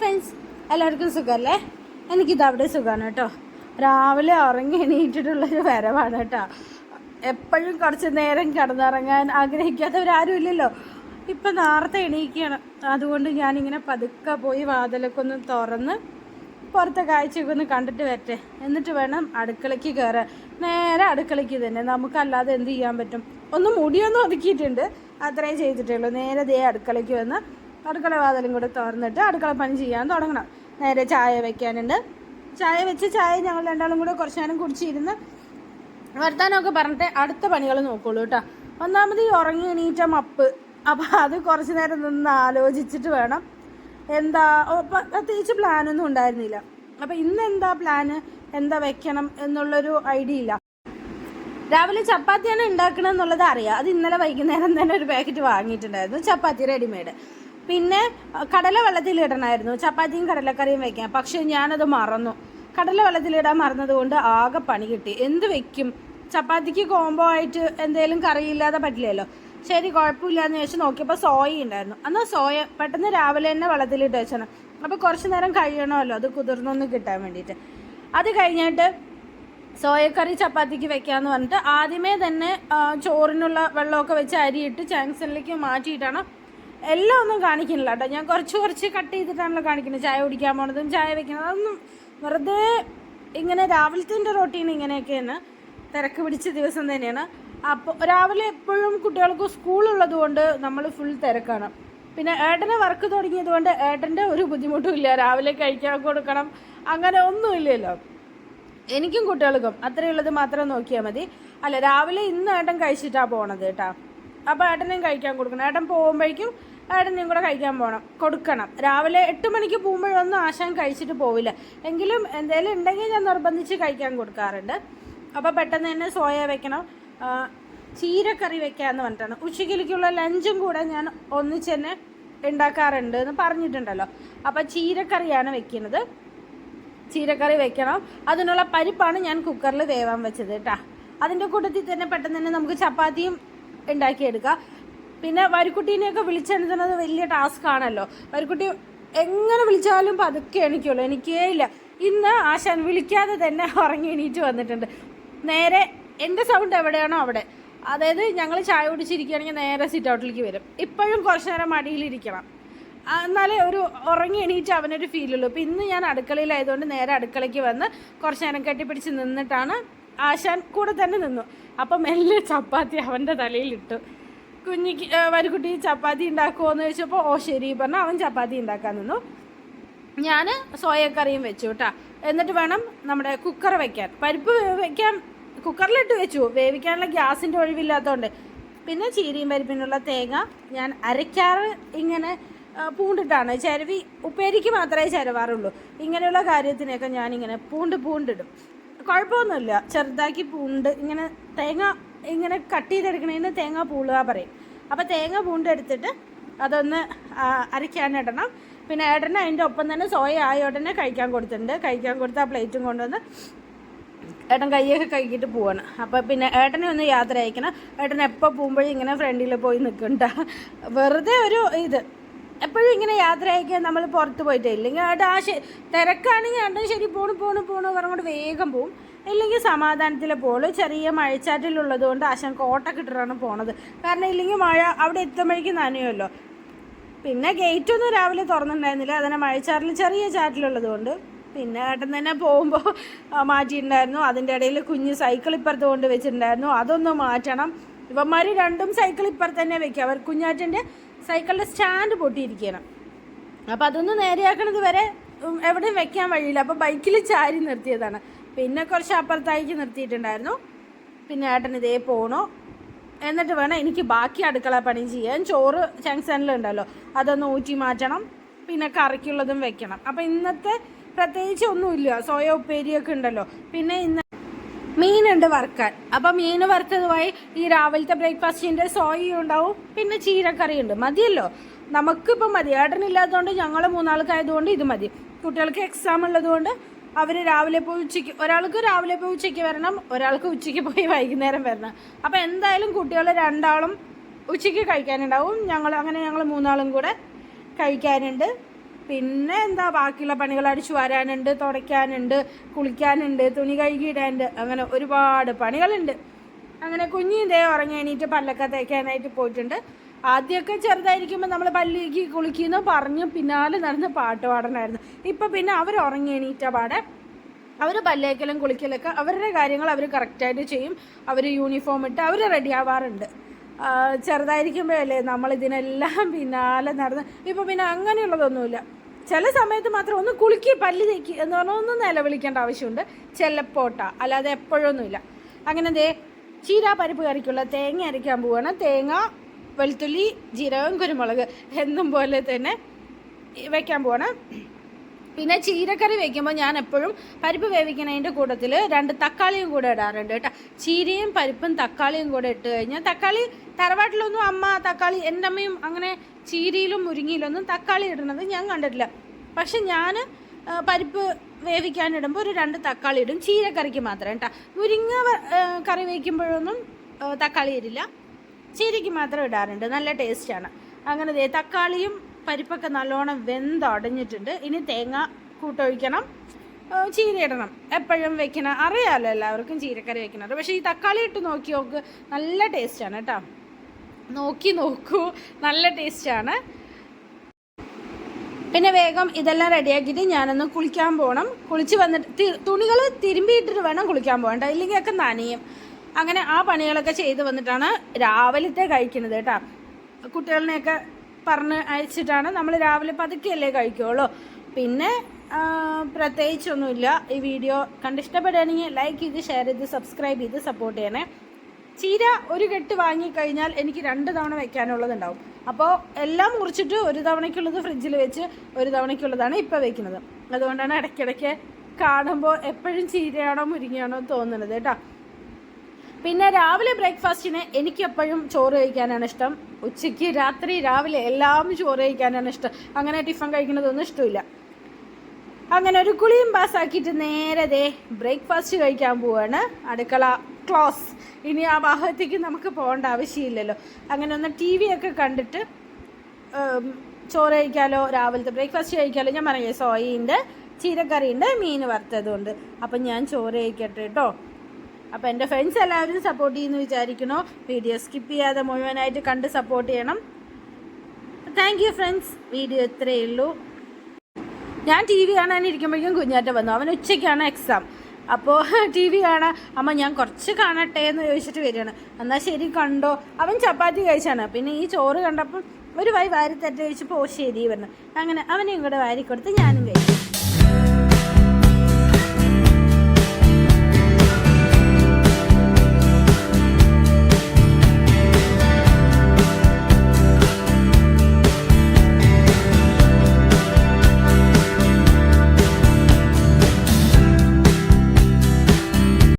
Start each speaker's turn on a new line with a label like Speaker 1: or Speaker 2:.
Speaker 1: Friends എല്ലാവർക്കും സുഖമല്ലേ എനിക്കിത് അവിടെ സുഖമാണ് കേട്ടോ. രാവിലെ ഉറങ്ങി എണീറ്റിട്ടുള്ളൊരു വരവാണ് കേട്ടോ. എപ്പോഴും കുറച്ച് നേരം കിടന്നിറങ്ങാൻ ആഗ്രഹിക്കാത്തവരാരും ഇല്ലല്ലോ ഇപ്പം നേരത്തെ എണീക്കുകയാണ്. അതുകൊണ്ട് ഞാനിങ്ങനെ പതുക്കെ പോയി വാതിലൊക്കെ ഒന്ന് തുറന്ന് പുറത്തെ കാഴ്ചയൊക്കെ ഒന്ന് കണ്ടിട്ട് വരട്ടെ. എന്നിട്ട് വേണം അടുക്കളയ്ക്ക് കയറാൻ. നേരെ അടുക്കളയ്ക്ക് തന്നെ. നമുക്കല്ലാതെ എന്ത് ചെയ്യാൻ പറ്റും? ഒന്ന് മുടിയൊന്നും ഒതുക്കിയിട്ടുണ്ട്. അത്രേ ചെയ്തിട്ടേ ഉള്ളൂ നേരെ ദേ അടുക്കളയ്ക്ക് വന്ന് അടുക്കള വാതിലും കൂടെ തുറന്നിട്ട് അടുക്കള പണി ചെയ്യാൻ തുടങ്ങണം. നേരെ ചായ വെക്കാനുണ്ട്. ചായ വെച്ച് ചായ ഞങ്ങൾ രണ്ടാളും കൂടെ കുറച്ച് നേരം കുടിച്ചിരുന്ന് വർത്താനമൊക്കെ പറഞ്ഞിട്ട് അടുത്ത പണികൾ നോക്കുള്ളൂ കേട്ടോ. ഒന്നാമത് ഈ ഉറങ്ങി എണീറ്റ മപ്പ്. അപ്പം അത് കുറച്ച് നേരം നിന്ന് ആലോചിച്ചിട്ട് വേണം. എന്താ പ്രത്യേകിച്ച് പ്ലാനൊന്നും ഉണ്ടായിരുന്നില്ല. അപ്പം ഇന്ന് എന്താ പ്ലാന് എന്താ വെക്കണം എന്നുള്ളൊരു ഐഡിയ ഇല്ല. രാവിലെ ചപ്പാത്തിയാണ് ഉണ്ടാക്കണം എന്നുള്ളത് അറിയാം. അത് ഇന്നലെ വൈകുന്നേരം തന്നെ ഒരു പാക്കറ്റ് വാങ്ങിയിട്ടുണ്ടായിരുന്നു. ചപ്പാത്തി റെഡിമെയ്ഡ് പിന്നെ കടല വെള്ളത്തിൽ ഇടണമായിരുന്നു ചപ്പാത്തിയും കടലക്കറിയും വെക്കാം. പക്ഷെ ഞാനത് മറന്നു. കടല വെള്ളത്തിലിടാൻ മറന്നതുകൊണ്ട് ആകെ പണി കിട്ടി. എന്ത് വെക്കും? ചപ്പാത്തിക്ക് കോംബോ ആയിട്ട് എന്തെങ്കിലും കറിയില്ലാതെ പറ്റില്ലല്ലോ. ശരി കുഴപ്പമില്ലാന്ന് ചോദിച്ചു നോക്കിയപ്പോൾ സോയ ഉണ്ടായിരുന്നു. എന്നാൽ സോയ പെട്ടെന്ന് രാവിലെ തന്നെ വെള്ളത്തിലിട്ട് വെച്ചാണ് അപ്പോൾ കുറച്ച് നേരം കഴിയണമല്ലോ. അത് കുതിർന്നൊന്ന് കിട്ടാൻ വേണ്ടിയിട്ട്. അത് കഴിഞ്ഞിട്ട് സോയക്കറി ചപ്പാത്തിക്ക് വെക്കാമെന്ന് പറഞ്ഞിട്ട് ആദ്യമേ തന്നെ ചോറിനുള്ള വെള്ളമൊക്കെ വെച്ച് അരിയിട്ട് ചാങ്സണിലേക്ക് മാറ്റിയിട്ടാണ് എല്ലാം ഒന്നും കാണിക്കുന്നില്ല കേട്ടോ. ഞാൻ കുറച്ച് കുറച്ച് കട്ട് ചെയ്തിട്ടാണല്ലോ കാണിക്കുന്നത്. ചായ കുടിക്കാൻ പോണതും ചായ വെക്കുന്നത്. അതൊന്നും വെറുതെ ഇങ്ങനെ രാവിലത്തെ റൊട്ടീൻ ഇങ്ങനെയൊക്കെയാണ്. തിരക്ക് പിടിച്ച ദിവസം തന്നെയാണ്. അപ്പോൾ രാവിലെ എപ്പോഴും കുട്ടികൾക്ക് സ്കൂളുള്ളത് കൊണ്ട് നമ്മൾ ഫുൾ തിരക്കാണ്. പിന്നെ ഏട്ടനെ വർക്ക് തുടങ്ങിയത് കൊണ്ട് ഏട്ടന്റെ ഒരു ബുദ്ധിമുട്ടും ഇല്ല. രാവിലെ കഴിക്കാൻ കൊടുക്കണം. അങ്ങനെ ഒന്നുമില്ലല്ലോ എനിക്കും കുട്ടികൾക്കും അത്രയുള്ളത് മാത്രം നോക്കിയാൽ മതി. അല്ല രാവിലെ ഇന്ന് ഏട്ടൻ കഴിച്ചിട്ടാണ് പോണത് കേട്ടോ. അപ്പോൾ ഏട്ടനെയും കഴിക്കാൻ കൊടുക്കണം. ഏട്ടൻ പോകുമ്പോഴേക്കും ഏട്ടനെയും കൂടെ കഴിക്കാൻ പോകണം കൊടുക്കണം. രാവിലെ എട്ട് മണിക്ക് പോകുമ്പോഴൊന്നും ആശാൻ കഴിച്ചിട്ട് പോവില്ല. എങ്കിലും എന്തെങ്കിലും ഉണ്ടെങ്കിൽ ഞാൻ നിർബന്ധിച്ച് കഴിക്കാൻ കൊടുക്കാറുണ്ട്. അപ്പോൾ പെട്ടെന്ന് തന്നെ സോയ വെക്കണം. ചീരക്കറി വെക്കാമെന്ന് പറഞ്ഞിട്ടാണ്. ഉച്ചക്കിലേക്കുള്ള ലഞ്ചും കൂടെ ഞാൻ ഒന്നിച്ച് തന്നെ ഉണ്ടാക്കാറുണ്ട് എന്ന് പറഞ്ഞിട്ടുണ്ടല്ലോ. അപ്പോൾ ചീരക്കറിയാണ് വെക്കുന്നത്. ചീരക്കറി വെക്കണം. അതിനുള്ള പരിപ്പാണ് ഞാൻ കുക്കറിൽ വേവാൻ വെച്ചത് കേട്ടാ. അതിന്റെ കൂട്ടത്തിൽ തന്നെ പെട്ടെന്ന് തന്നെ നമുക്ക് ചപ്പാത്തിയും ഉണ്ടാക്കിയെടുക്കാം. പിന്നെ വരിക്കുട്ടീനെയൊക്കെ വിളിച്ചെഴുതുന്നത് വലിയ ടാസ്ക് ആണല്ലോ. വരിക്കുട്ടി എങ്ങനെ വിളിച്ചാലും പതുക്കെ എണിക്കുള്ളൂ. എനിക്കേ ഇല്ല. ഇന്ന് ആശാൻ വിളിക്കാതെ തന്നെ ഉറങ്ങി എണീറ്റ് വന്നിട്ടുണ്ട്. നേരെ എന്റെ സൗണ്ട് എവിടെയാണോ അവിടെ. അതായത് ഞങ്ങൾ ചായ കുടിച്ചിരിക്കുകയാണെങ്കിൽ നേരെ സിറ്റ് ഔട്ടിലേക്ക് വരും. ഇപ്പോഴും കുറച്ച് നേരം മടിയിലിരിക്കണം. എന്നാലേ ഒരു ഉറങ്ങി എണീറ്റ് അവനൊരു ഫീലുള്ളൂ അപ്പോൾ ഇന്ന് ഞാൻ അടുക്കളയിലായതുകൊണ്ട് നേരെ അടുക്കളയ്ക്ക് വന്ന് കുറച്ച് നേരം കെട്ടിപ്പിടിച്ച് നിന്നിട്ടാണ് ആശാൻ കൂടെ തന്നെ നിന്നു. അപ്പം മെല്ലെ ചപ്പാത്തി അവന്റെ തലയിലിട്ടു കുഞ്ഞിക്ക് വരിക്കുട്ടി ചപ്പാത്തി ഉണ്ടാക്കുമോ എന്ന് ചോദിച്ചപ്പോൾ ഓ ശരി പറഞ്ഞു അവൻ ചപ്പാത്തി ഉണ്ടാക്കാൻ നിന്നു. ഞാൻ സോയക്കറിയും വെച്ചു കേട്ടോ എന്നിട്ട് വേണം നമ്മുടെ കുക്കർ വെക്കാൻ. പരിപ്പ് വെക്കാൻ കുക്കറിലിട്ട് വെച്ചു. വേവിക്കാനുള്ള ഗ്യാസിന്റെ ഒഴിവില്ലാത്തതുകൊണ്ട് പിന്നെ ചീരിയും പരിപ്പിനുള്ള തേങ്ങ ഞാൻ അരയ്ക്കാറ് ഇങ്ങനെ പൂണ്ടിട്ടാണ്. ചിരവി ഉപ്പേരിക്ക് മാത്രമേ ചിരവാറുള്ളൂ. ഇങ്ങനെയുള്ള കാര്യത്തിനൊക്കെ ഞാനിങ്ങനെ പൂണ്ട് പൂണ്ടിടും. കുഴപ്പമൊന്നുമില്ല. ചെറുതാക്കി പൂണ്ട് ഇങ്ങനെ തേങ്ങ ഇങ്ങനെ കട്ട് ചെയ്തെടുക്കണേന്ന് തേങ്ങ പൂളുക പറയും. അപ്പോൾ തേങ്ങ പൂണ്ടെടുത്തിട്ട് അതൊന്ന് അരയ്ക്കാനിടണം പിന്നെ ഏട്ടന് അതിന്റെ ഒപ്പം തന്നെ സോയ ആയ ഉടനെ കഴിക്കാൻ കൊടുത്തിട്ടുണ്ട്. കഴിക്കാൻ കൊടുത്ത് ആ പ്ലേറ്റും കൊണ്ടുവന്ന് ഏട്ടൻ കൈയൊക്കെ കഴുകിയിട്ട് പോവാണ്. അപ്പോൾ പിന്നെ ഏട്ടനെ ഒന്ന് യാത്ര അയക്കണം. ഏട്ടൻ എപ്പോൾ പോകുമ്പോഴും ഇങ്ങനെ ഫ്രണ്ടിൽ പോയി നിൽക്കണ്ട വെറുതെ ഒരു ഇത്. എപ്പോഴും ഇങ്ങനെ യാത്ര അയക്കാൻ നമ്മൾ പുറത്ത് പോയിട്ടേ ഇല്ലെങ്കിൽ ഏട്ടൻ ആ തിരക്കാണെങ്കിൽ ഏട്ടൻ ശരി പോണു പോണു പോണു പറഞ്ഞുകൊണ്ട് വേഗം പോവും. ഇല്ലെങ്കിൽ സമാധാനത്തിൽ പോൾ. ചെറിയ മഴച്ചാറ്റിലുള്ളത് കൊണ്ട് ആശാൻ കോട്ടൊക്കെ ഇട്ടിട്ടാണ് പോണത്. കാരണം ഇല്ലെങ്കിൽ മഴ അവിടെ എത്തുമ്പോഴേക്കും നനയുമല്ലോ. പിന്നെ ഗേറ്റ് ഒന്നും രാവിലെ തുറന്നിട്ടുണ്ടായിരുന്നില്ല. അതിനെ മഴച്ചാറിൽ ചെറിയ ചാറ്റിലുള്ളത് കൊണ്ട് പിന്നെ ഏട്ടൻ തന്നെ പോകുമ്പോൾ മാറ്റിയിട്ടുണ്ടായിരുന്നു. അതിന്റെ ഇടയിൽ കുഞ്ഞ് സൈക്കിൾ ഇപ്പുറത്ത് കൊണ്ട് വെച്ചിട്ടുണ്ടായിരുന്നു. അതൊന്ന് മാറ്റണം. ഇവന്മാർ രണ്ടും സൈക്കിൾ ഇപ്പുറത്ത് തന്നെ വെക്കുക അവർ കുഞ്ഞാറ്റന്റെ സൈക്കിളിന്റെ സ്റ്റാൻഡ് പൊട്ടിയിരിക്കണം അപ്പോൾ അതൊന്ന് നേരെയാക്കണത് വരെ എവിടെയും വെക്കാൻ വഴിയില്ല. അപ്പോൾ ബൈക്കിൽ ചാരി നിർത്തിയതാണ്. പിന്നെ കുറച്ച് അപ്പുറത്തായിക്ക് നിർത്തിയിട്ടുണ്ടായിരുന്നു. പിന്നെ ഏട്ടൻ ഇതേ പോണോ. എന്നിട്ട് വേണം എനിക്ക് ബാക്കി അടുക്കള പണി ചെയ്യാൻ. ചോറ് ജംഗ്ഷനിലുണ്ടല്ലോ അതൊന്ന് ഊറ്റി മാറ്റണം. പിന്നെ കറിക്കുള്ളതും വെക്കണം. അപ്പം ഇന്നത്തെ പ്രത്യേകിച്ച് ഒന്നുമില്ല. സോയ ഉപ്പേരിയൊക്കെ ഉണ്ടല്ലോ. പിന്നെ ഇന്ന് മീനുണ്ട് വറുക്കാൻ. അപ്പം മീൻ വറുത്തതുമായി ഈ രാവിലത്തെ ബ്രേക്ക്ഫാസ്റ്റിന്റെ സോയയും ഉണ്ടാവും. പിന്നെ ചീരക്കറി ഉണ്ട് മതിയല്ലോ? നമുക്കിപ്പം മതി. ഏട്ടനില്ലാത്തതുകൊണ്ട് ഞങ്ങൾ മൂന്നാൾക്കായതുകൊണ്ട് ഇത് മതി. കുട്ടികൾക്ക് എക്സാം ഉള്ളതുകൊണ്ട് അവർ രാവിലെ പോയി ഉച്ചയ്ക്ക് ഒരാൾക്ക് രാവിലെ പോയി ഉച്ചയ്ക്ക് വരണം ഒരാൾക്ക് ഉച്ചയ്ക്ക് പോയി വൈകുന്നേരം വരണം. അപ്പോൾ എന്തായാലും കുട്ടികൾ രണ്ടാളും ഉച്ചയ്ക്ക് കഴിക്കാനുണ്ടാവും. ഞങ്ങൾ അങ്ങനെ ഞങ്ങൾ മൂന്നാളും കൂടെ കഴിക്കാനുണ്ട്. പിന്നെ എന്താ ബാക്കിയുള്ള പണികൾ അടിച്ചു വരാനുണ്ട് തുടയ്ക്കാനുണ്ട് കുളിക്കാനുണ്ട് തുണി കഴുകിയിടാനുണ്ട് അങ്ങനെ ഒരുപാട് പണികളുണ്ട്. അങ്ങനെ കുഞ്ഞിന്റെ ഉറങ്ങി എണീറ്റ് പല്ലൊക്കെ തേക്കാനായിട്ട് പോയിട്ടുണ്ട്. ആദ്യമൊക്കെ ചെറുതായിരിക്കുമ്പോൾ നമ്മൾ പല്ലിക്ക് കുളിക്കുന്നു പറഞ്ഞ് പിന്നാലെ നടന്ന് പാട്ട് പാടണമായിരുന്നു ഇപ്പം പിന്നെ അവർ ഉറങ്ങി എണീറ്റ പാടെ. അവർ പല്ലേക്കലും കുളിക്കലൊക്കെ അവരുടെ കാര്യങ്ങൾ അവർ കറക്റ്റായിട്ട് ചെയ്യും. അവർ യൂണിഫോം ഇട്ട് അവർ റെഡി ആവാറുണ്ട്. ചെറുതായിരിക്കുമ്പോഴല്ലേ നമ്മളിതിനെല്ലാം പിന്നാലെ നടന്ന്. ഇപ്പോൾ പിന്നെ അങ്ങനെയുള്ളതൊന്നുമില്ല. ചില സമയത്ത് മാത്രം ഒന്ന് കുളിക്കി പല്ല് തേക്കി എന്ന് പറഞ്ഞാൽ ഒന്ന് നിലവിളിക്കേണ്ട ആവശ്യമുണ്ട്. ചിലപ്പോട്ട അല്ലാതെ എപ്പോഴൊന്നുമില്ല. അങ്ങനെ ദേ ചീര പരിപ്പ് കറിക്കുള്ള തേങ്ങ അരയ്ക്കാൻ പോവുകയാണ് തേങ്ങ വെളുത്തുള്ളി ജീരകം കുരുമുളക് എന്നും പോലെ തന്നെ വെക്കാൻ പോവാണ്. പിന്നെ ചീരക്കറി വെക്കുമ്പോൾ ഞാൻ എപ്പോഴും പരിപ്പ് വേവിക്കുന്നതിന്റെ കൂട്ടത്തിൽ രണ്ട് തക്കാളിയും കൂടെ ഇടാറുണ്ട് കേട്ടോ. ചീരയും പരിപ്പും തക്കാളിയും കൂടെ ഇട്ട് കഴിഞ്ഞാൽ തക്കാളി തറവാട്ടിലൊന്നും അമ്മ തക്കാളി എന്റെ അമ്മയും അങ്ങനെ ചീരയിലും മുരിങ്ങയിലൊന്നും തക്കാളി ഇടുന്നത് ഞാൻ കണ്ടിട്ടില്ല. പക്ഷെ ഞാൻ പരിപ്പ് വേവിക്കാനിടുമ്പോൾ ഒരു രണ്ട് തക്കാളി ഇടും ചീരക്കറിക്ക് മാത്രം കേട്ടോ. മുരിങ്ങ കറി വയ്ക്കുമ്പോഴൊന്നും തക്കാളി ഇടില്ല. ചീരയ്ക്ക് മാത്രം ഇടാറുണ്ട്. നല്ല ടേസ്റ്റാണ് അങ്ങനെ തക്കാളിയും പരിപ്പൊക്കെ നല്ലോണം വെന്തടഞ്ഞിട്ടുണ്ട് ഇനി തേങ്ങ കൂട്ടൊഴിക്കണം. ചീര ഇടണം. എപ്പോഴും വെക്കണം അറിയാമല്ലോ എല്ലാവർക്കും ചീരക്കറി വെക്കണത്. പക്ഷേ ഈ തക്കാളി ഇട്ട് നോക്കി നോക്ക് നല്ല ടേസ്റ്റാണ് കേട്ടോ. നോക്കി നോക്കൂ നല്ല ടേസ്റ്റാണ് പിന്നെ വേഗം ഇതെല്ലാം റെഡിയാക്കിയിട്ട് ഞാനൊന്ന് കുളിക്കാൻ പോകണം കുളിച്ച് വന്നിട്ട് തുണികൾ തിരുമ്പിയിട്ടിട്ട് വേണം കുളിക്കാൻ പോകണ്ട ഇല്ലെങ്കിൽ ഒക്കെ നനയും. അങ്ങനെ ആ പണികളൊക്കെ ചെയ്ത് വന്നിട്ടാണ് രാവിലത്തെ കഴിക്കുന്നത് കേട്ടോ. കുട്ടികളിനെയൊക്കെ പറഞ്ഞ് അയച്ചിട്ടാണ് നമ്മൾ രാവിലെ പതുക്കെയല്ലേ കഴിക്കുകയുള്ളൂ പിന്നെ പ്രത്യേകിച്ചൊന്നുമില്ല. ഈ വീഡിയോ കണ്ടിഷ്ടപ്പെടുകയാണെങ്കിൽ ലൈക്ക് ചെയ്ത് ഷെയർ ചെയ്ത് സബ്സ്ക്രൈബ് ചെയ്ത് സപ്പോർട്ട് ചെയ്യണേ. ചീര ഒരു കെട്ട് വാങ്ങിക്കഴിഞ്ഞാൽ എനിക്ക് രണ്ട് തവണ വെക്കാനുള്ളതുണ്ടാവും. അപ്പോൾ എല്ലാം മുറിച്ചിട്ട് ഒരു തവണയ്ക്കുള്ളത് ഫ്രിഡ്ജിൽ വെച്ച് ഒരു തവണയ്ക്കുള്ളതാണ് ഇപ്പോൾ വെക്കുന്നത്. അതുകൊണ്ടാണ് ഇടയ്ക്കിടയ്ക്ക് കാണുമ്പോൾ എപ്പോഴും ചീരയാണോ മുരിങ്ങയാണോ തോന്നുന്നത് കേട്ടോ. പിന്നെ രാവിലെ ബ്രേക്ക്ഫാസ്റ്റിന് എനിക്ക് എപ്പോഴും ചോറ് കഴിക്കാനാണ് ഇഷ്ടം. ഉച്ചയ്ക്ക് രാത്രി രാവിലെ എല്ലാം ചോറ് കഴിക്കാനാണ് ഇഷ്ടം. അങ്ങനെ ടിഫൻ കഴിക്കുന്നതൊന്നും ഇഷ്ടമില്ല. അങ്ങനെ ഒരു കുളിയും പാസ്സാക്കിയിട്ട് നേരെ ദേ ബ്രേക്ക്ഫാസ്റ്റ് കഴിക്കാൻ പോവാണ്. അടുക്കള ക്ലോസ്. ഇനി ആ ഭാഗത്തേക്ക് നമുക്ക് പോകേണ്ട ആവശ്യമില്ലല്ലോ. അങ്ങനെ ഒന്ന് ടി വി ഒക്കെ കണ്ടിട്ട് ചോറ് കഴിക്കാലോ രാവിലത്തെ ബ്രേക്ക്ഫാസ്റ്റ് കഴിക്കാലോ ഞാൻ പറയാം സോയിന്റെ ചീരക്കറിയുണ്ട് മീൻ വറുത്തതുണ്ട്. അപ്പം ഞാൻ ചോറ് കഴിക്കട്ടെ കേട്ടോ. അപ്പോൾ എന്റെ ഫ്രണ്ട്സ് എല്ലാവരും സപ്പോർട്ട് ചെയ്യുന്നു വിചാരിക്കണോ വീഡിയോ സ്കിപ്പ് ചെയ്യാതെ മുഴുവനായിട്ട് കണ്ട് സപ്പോർട്ട് ചെയ്യണം. താങ്ക് യു ഫ്രണ്ട്സ് വീഡിയോ ഇത്രയേ ഉള്ളൂ. ഞാൻ ടി വി കാണാനിരിക്കുമ്പോഴേക്കും കുഞ്ഞാറ്റ വന്നു. അവൻ ഉച്ചയ്ക്കാണ് എക്സാം അപ്പോൾ ടി വി കാണാൻ അമ്മ ഞാൻ കുറച്ച് കാണട്ടെ എന്ന് ചോദിച്ചിട്ട് വരികയാണ്. എന്നാൽ ശരി കണ്ടോ. അവൻ ചപ്പാത്തി കഴിച്ചാണ്. പിന്നെ ഈ ചോറ് കണ്ടപ്പം ഒരു വൈ വാരി തട്ടി കഴിച്ചപ്പോൾ ഓ ശരി പറഞ്ഞു. അങ്ങനെ അവനെയും കൂടെ വാരി കൊടുത്ത് ഞാനും കഴിച്ചു.